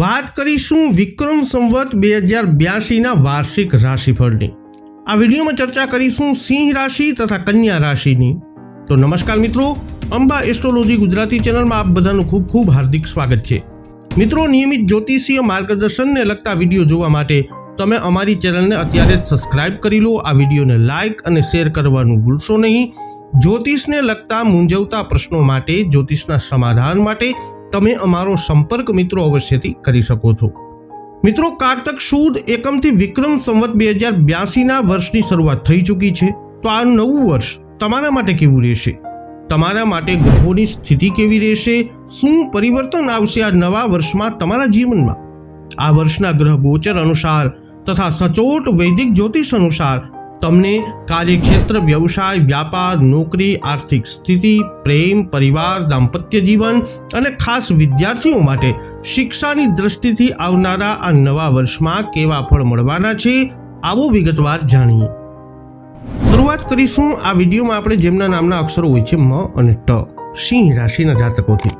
વાત કરીશું વિક્રમ સંવત બે હજાર બ્યાસીના વાર્ષિક રાશિફળની. આ વિડીયોમાં ચર્ચા કરીશું સિંહ રાશિ તથા કન્યા રાશિની. તો નમસ્કાર મિત્રો, અંબા એસ્ટ્રોલોજી ગુજરાતી ચેનલમાં આપ બધાનું ખૂબ ખૂબ હાર્દિક સ્વાગત છે. મિત્રો, નિયમિત જ્યોતિષીય માર્ગદર્શનને લગતા વીડિયો જોવા માટે તમે અમારી ચેનલને અત્યારે જ સબસ્ક્રાઇબ કરી લો, આ વિડીયોને લાઇક અને શેર કરવાનું ભૂલશો નહીં. જ્યોતિષને લગતા મૂંઝવતા પ્રશ્નો માટે, જ્યોતિષના સમાધાન માટે તમે અમારો સંપર્ક મિત્રો અવશ્યથી કરી શકો છો. મિત્રો, કારતક સુદ એકમથી વિક્રમ સંવત બે હજાર બ્યાસીના વર્ષની શરૂઆત થઈ ચૂકી છે. તો આ નવું વર્ષ તમારા માટે કેવું રહેશે? તમારા માટે ગ્રહોની સ્થિતિ કેવી રહેશે? શું પરિવર્તન આવશે આ નવા વર્ષમાં તમારા જીવનમાં? આ વર્ષના ગ્રહ ગોચર અનુસાર તથા સચોટ વૈદિક જ્યોતિષ અનુસાર તમને કાર્યક્ષેત્ર, વ્યવસાય, વ્યાપાર, નોકરી, આર્થિક સ્થિતિ, પ્રેમ, પરિવાર, દાંપત્ય જીવન અને ખાસ વિદ્યાર્થીઓ માટે શિક્ષાની દ્રષ્ટિથી આવનારા આ નવા વર્ષમાં કેવા ફળ મળવાના છે, આવો વિગતવાર જાણીએ. શરૂઆત કરીશું આ વિડીયોમાં આપણે જેમના નામના અક્ષરો હોય છે, મ અને ટ. સિંહ રાશિના જાતકોથી.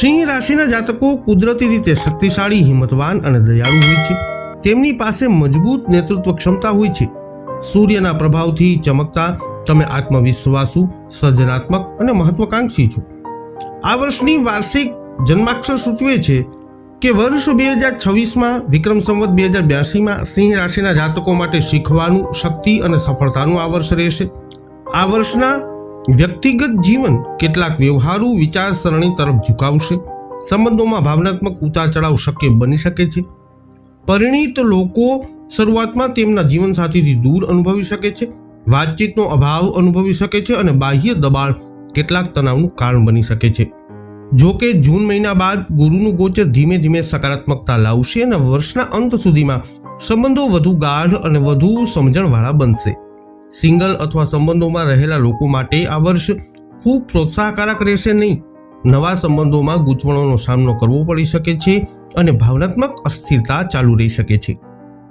સિંહ રાશિના જાતકો કુદરતી રીતે શક્તિશાળી, હિંમતવાન અને દયાળુ હોય છે. તેમની પાસે મજબૂત નેતૃત્વ ક્ષમતા હોય છે. સૂર્યના પ્રભાવથી ચમકતા તમે આત્મવિશ્વાસુ, સર્જનાત્મક અને મહત્વકાંક્ષી છો. આ વર્ષની વાર્ષિક જન્માક્ષર સૂચવે છે કે વર્ષ બે હજાર છવ્વીસમાં વિક્રમ સંવત બે હજાર બ્યાસીમાં સિંહ રાશિના જાતકો માટે શીખવાનું, શક્તિ અને સફળતાનું આ વર્ષ રહેશે. આ વર્ષના વ્યક્તિગત જીવન કેટલાક વ્યવહારુ વિચારસરણી તરફ ઝુકાવશે. સંબંધોમાં ભાવનાત્મક ઉતાર ચઢાવ શક્ય બની શકે છે. પરિણીત લોકો શરૂઆતમાં તેમના જીવનસાથીથી દૂર અનુભવી શકે છે, વાતચીતનો અભાવ અનુભવી શકે છે અને બાહ્ય દબાણ કેટલાક તણાવનું કારણ બની શકે છે. જો કે જૂન મહિના બાદ ગુરુનું ગોચર ધીમે ધીમે સકારાત્મકતા લાવશે અને વર્ષના અંત સુધીમાં સંબંધો વધુ ગાઢ અને વધુ સમજણવાળા બનશે. સિંગલ અથવા સંબંધોમાં રહેલા લોકો માટે આ વર્ષ ખૂબ પ્રોત્સાહકારક રહેશે નહીં. નવા સંબંધોમાં ગૂંચવણોનો સામનો કરવો પડી શકે છે અને ભાવનાત્મક અસ્થિરતા ચાલુ રહી શકે છે.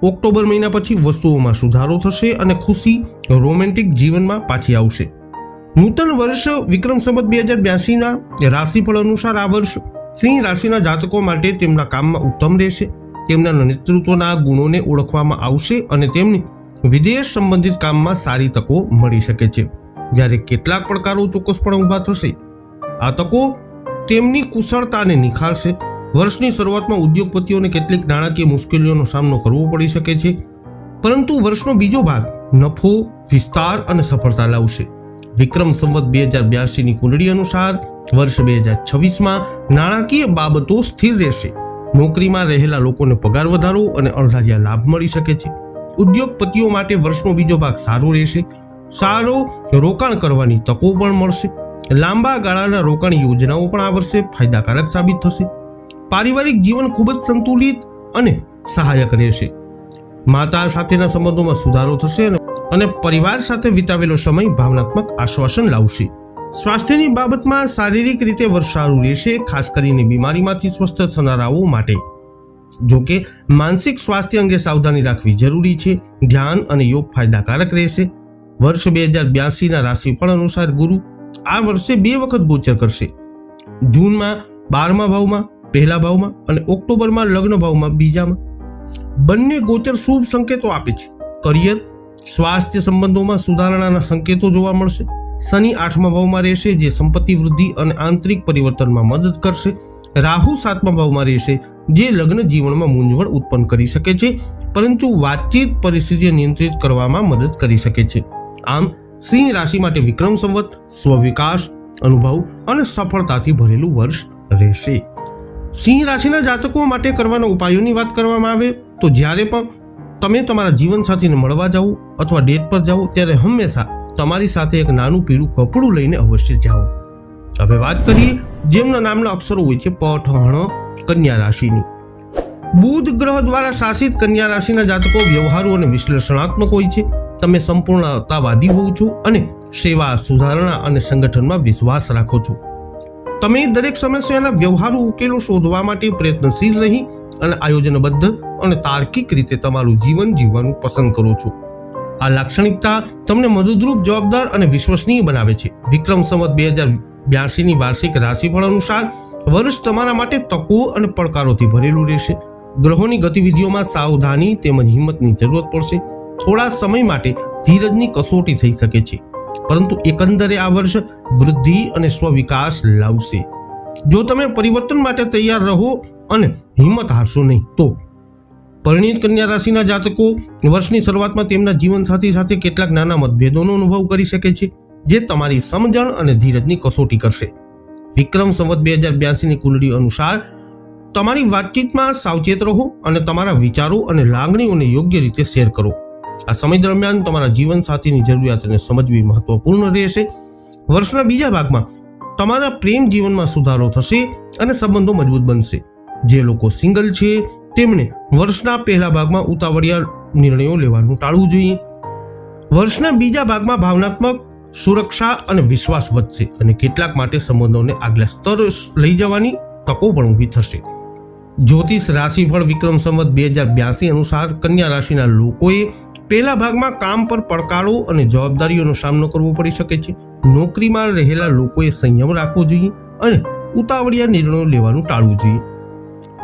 ઓક્ટોબર મહિના પછી વસ્તુઓમાં સુધારો થશે અને ખુશી રોમેન્ટિક જીવનમાં પાછી આવશે. નૂતન વર્ષ વિક્રમ સંબત બે હજાર બ્યાસીના રાશિફળ અનુસાર આ વર્ષ સિંહ રાશિના જાતકો માટે તેમના કામમાં ઉત્તમ રહેશે. તેમના નેતૃત્વના ગુણોને ઓળખવામાં આવશે અને તેમની વિદેશ સંબંધિત કામમાં સારી તકો મળી શકે છે. જ્યારે કેટલાક પડકારો ચોક્કસપણે ઊભા થશે. આ તકો તેમની કુશળતાને નિખારશે વર્ષની શરૂઆતમાં ઉદ્યોગપતિઓને કેટલીક નાણાકીય મુશ્કેલીઓનો સામનો કરવો પડી શકે છે. પરંતુ વર્ષનો બીજો ભાગ નફો, વિસ્તાર અને સફળતા લાવશે. વિક્રમ સંવત બે હજાર બ્યાસીની કુંડળી અનુસાર વર્ષ બે હજાર છવ્વીસમાં નાણાકીય બાબતો સ્થિર રહેશે. નોકરીમાં રહેલા લોકોને પગાર વધારો અને અણધાર્યા લાભ મળી શકે છે. ઉદ્યોગપતિઓ માટે વર્ષનો બીજો ભાગ સારો રહેશે. સારો રોકાણ કરવાની તકો પણ મળશે. લાંબા ગાળાના રોકાણ યોજનાઓ પણ આ વર્ષે ફાયદાકારક સાબિત થશે. પારિવારિક જીવન ખૂબ જ સંતુલિત અને સહાયક રહેશે. માતા સાથેના સંબંધોમાં સુધારો થશે અને પરિવાર સાથે વિતાવેલો સમય ભાવનાત્મક આશ્વાસન લાવશે. સ્વાસ્થ્યની બાબતમાં શારીરિક રીતે વર્ષ સારું રહેશે, ખાસ કરીને બીમારીમાંથી સ્વસ્થ થનારાઓ માટે. જો કે માનસિક સ્વાસ્થ્ય અંગે સાવધાની રાખવી જરૂરી છે. ધ્યાન અને યોગ ફાયદાકારક રહેશે. વર્ષ બે હજાર બ્યાસીના રાશિફળ અનુસાર ગુરુ આ વર્ષે બે વખત ગોચર કરશે. જૂનમાં બારમા ભાવમાં પહેલા ભાવમાં અને ઓક્ટોબરમાં લગ્ન ભાવમાં બીજામાં. બંને ગોચર શુભ સંકેતો આપે છે. કરિયર, સ્વાસ્થ્ય સંબંધોમાં સુધારણાના સંકેતો જોવા મળશે. શનિ આઠમા ભાવમાં રહેશે, જે સંપત્તિ વૃદ્ધિ અને આંતરિક પરિવર્તનમાં મદદ કરશે. રાહુ સાતમા ભાવમાં રહેશે, જે લગ્ન જીવનમાં મૂંઝવણ ઉત્પન્ન કરી શકે છે, પરંતુ વાતચીત પરિસ્થિતિ નિયંત્રિત કરવામાં મદદ કરી શકે છે. આમ, સિંહ રાશિ માટે વિક્રમ સંવત સ્વવિકાસ અનુભવ અને સફળતાથી ભરેલું વર્ષ રહેશે. સિંહ રાશિના જાતકો માટે કરવાના ઉપાયોની વાત કરવામાં આવે તો જ્યારે પણ તમે તમારા જીવનસાથીને મળવા જાઓ અથવા ડેટ પર જાઓ, ત્યારે હંમેશા તમારી સાથે એક નાનું પીળું કપડું લઈને અવશ્ય જાઓ. હવે વાત કરીએ જેમના નામના અક્ષરો હોય છે પઠ કન્યા રાશિની. બુધ ગ્રહ દ્વારા શાસિત કન્યા રાશિના જાતકો વ્યવહારો અને વિશ્લેષણાત્મક હોય છે. તમે સંપૂર્ણતાવાદી હોવ છો અને સેવા સુધારણા અને સંગઠનમાં વિશ્વાસ રાખો છો. તમે દરેક સમસ્યાના વ્યવહારુ ઉકેલો શોધવા માટે પ્રયત્નશીલ રહી અને આયોજનબદ્ધ અને તાર્કિક રીતે તમારું જીવન જીવવાનું પસંદ કરો છો. આ લાક્ષણિકતા તમને મદદરૂપ જવાબદાર અને વિશ્વસનીય બનાવે છે. વિક્રમ સંવત બે હજાર બ્યાસીની વાર્ષિક રાશિફળ અનુસાર વર્ષ તમારા માટે તકો અને પડકારોથી ભરેલું રહેશે. ગ્રહોની ગતિવિધિઓમાં સાવધાની તેમજ હિંમતની જરૂરત પડશે. થોડા સમય માટે ધીરજની કસોટી થઈ શકે છે. પરંતુ એકંદરે આ વર્ષ વૃદ્ધિ અને સ્વવિકાસ લાવશે. જો તમે પરિવર્તન માટે તૈયાર રહો અને હિંમત હારશો નહીં, તો પરિણીત કન્યા રાશિના જાતકો વર્ષની શરૂઆતમાં તેમના જીવનસાથી સાથે કેટલાક નાના મતભેદોનો અનુભવ કરી શકે છે, જે તમારી સમજણ અને ધીરજની કસોટી કરશે. વિક્રમ સંવત બે હજાર બ્યાસીની કુંડળી અનુસાર, તમારી વાતચીતમાં સાવચેત રહો અને તમારા વિચારો અને લાગણીઓને યોગ્ય રીતે શેર કરો. આ સમય દરમિયાન તમારા જીવનસાથીની જરૂરિયાતને સમજવી મહત્વપૂર્ણ રહેશે. વર્ષના બીજા ભાગમાં તમારા પ્રેમ જીવનમાં સુધારો થશે અને સંબંધો મજબૂત બનશે. જે લોકો સિંગલ છે તેમણે વર્ષના પહેલા ભાગમાં ઉતાવળિયા નિર્ણયો લેવાનું ટાળવું જોઈએ. વર્ષના બીજા ભાગમાં ભાવનાત્મક સુરક્ષા અને વિશ્વાસ વધશે અને કેટલાક માટે સંબંધોને આગલા સ્તર લઈ જવાની તકો પણ ઊભી થશે. જ્યોતિષ રાશિફળ વિક્રમ સંવત બે હજાર બ્યાસી અનુસાર કન્યા રાશિના લોકોએ પહેલા ભાગમાં કામ પર પડકારો અને જવાબદારીઓનો સામનો કરવો પડી શકે છે. નોકરીમાં રહેલા લોકોએ સંયમ રાખવો જોઈએ અને ઉતાવળિયા નિર્ણયો લેવાનું ટાળવું જોઈએ.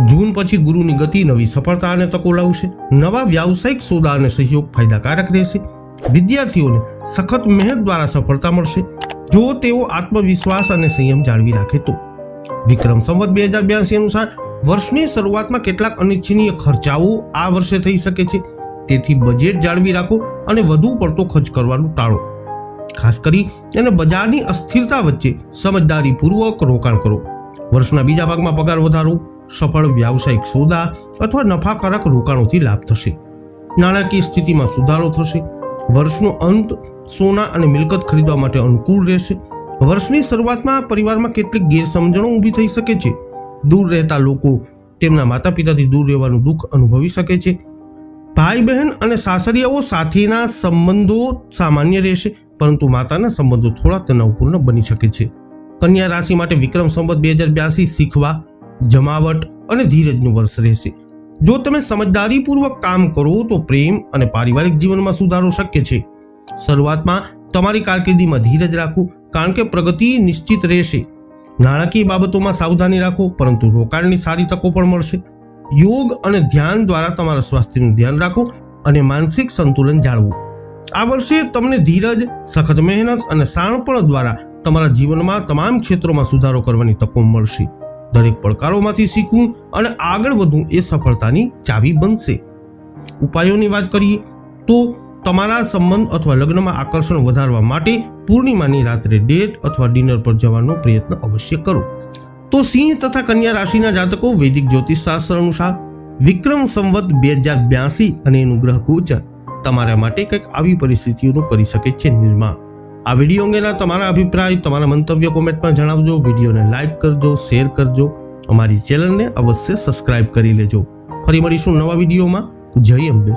જૂન પછી ગુરુની ગતિ નવી સફળતા અને તકો લાવશે. નવા વ્યાવસાયિક સોદા અને સહયોગ ફાયદાકારક રહેશે. વિદ્યાર્થીઓને સખત મહેનત દ્વારા સફળતા મળશે. જો તેઓ આત્મવિશ્વાસ અને સંયમ જાળવી રાખે તો. વિક્રમ સંવત બે હજાર બ્યાસી અનુસાર વર્ષની શરૂઆતમાં કેટલાક અનિચ્છનીય ખર્ચાઓ આ વર્ષે થઈ શકે છે. તેથી બજેટ જાળવી રાખો અને વધુ પડતો ખર્ચ કરવાનું ટાળો. ખાસ કરી અને બજારની અસ્થિરતા વચ્ચે સમજદારીપૂર્વક રોકાણ કરો. વર્ષના બીજા ભાગમાં પગાર વધારો, સફળ વ્યાવસાયિક સોદા અથવા નફાકારક રોકાણોથી લાભ થશે. નાણાકીય સ્થિતિમાં સુધારો થશે. વર્ષનો અંત સોના અને મિલકત ખરીદવા માટે અનુકૂળ રહેશે. વર્ષની શરૂઆતમાં પરિવારમાં કેટલીક ગેરસમજણો ઊભી થઈ શકે છે. દૂર રહેતા લોકો તેમના માતા પિતાથી દૂર રહેવાનું દુઃખ અનુભવી શકે છે. ભાઈ બહેન અને સાસરિયાઓ સાથેના સંબંધો સામાન્ય રહેશે, પરંતુ માતાના સંબંધો થોડા તનાવપૂર્ણ બની શકે છે. કન્યા રાશિ માટે વિક્રમ સંવત બે હજાર બ્યાસી શીખવા, જમાવટ અને ધીરજનું વર્ષ રહેશે. જો તમે સમજદારીપૂર્વક કામ કરો, તો પ્રેમ અને પારિવારિક જીવનમાં સુધારો શક્ય છે. શરૂઆતમાં તમારી કારકિર્દીમાં ધીરજ રાખો, કારણ કે પ્રગતિ નિશ્ચિત રહેશે. નાણાકીય બાબતોમાં સાવધાની રાખો, પરંતુ રોકાણની સારી તકો પણ મળશે. યોગ અને ધ્યાન દ્વારા તમારા સ્વાસ્થ્યનું ધ્યાન રાખો અને માનસિક સંતુલન જાળવો. આ વર્ષે તમને ધીરજ, સખત મહેનત અને શાણપણ દ્વારા તમારા જીવનમાં તમામ ક્ષેત્રોમાં સુધારો કરવાની તકો મળશે. દરેક પડકારોમાંથી શીખવું અને આગળ વધવું એ સફળતાની ચાવી બનશે. ઉપાયોની વાત કરીએ તો તમારા સંબંધ અથવા લગ્નમાં આકર્ષણ વધારવા માટે પૂર્ણિમાની રાત્રે ડેટ અથવા ડિનર પર જવાનો પ્રયત્ન અવશ્ય કરો. તો સિંહ તથા કન્યા રાશિના જાતકો વૈદિક જ્યોતિષ શાસ્ત્ર અનુસાર વિક્રમ સંવત બે હજાર બ્યાસી અને એનું ગ્રહ ગોચર. તમારા માટે કંઈક આવી પરિસ્થિતિઓનું કરી શકે છે નિર્માણ. આ વીડિયો અંગેના તમારા અભિપ્રાય, તમારા મંતવ્ય કોમેન્ટમાં જણાવજો, વિડીયોને લાઇક કરજો, શેર કરજો. અમારી ચેનલને અવશ્ય સબસ્ક્રાઇબ કરી લેજો. ફરી મળીશું નવા વિડીયોમાં. જય અંબે.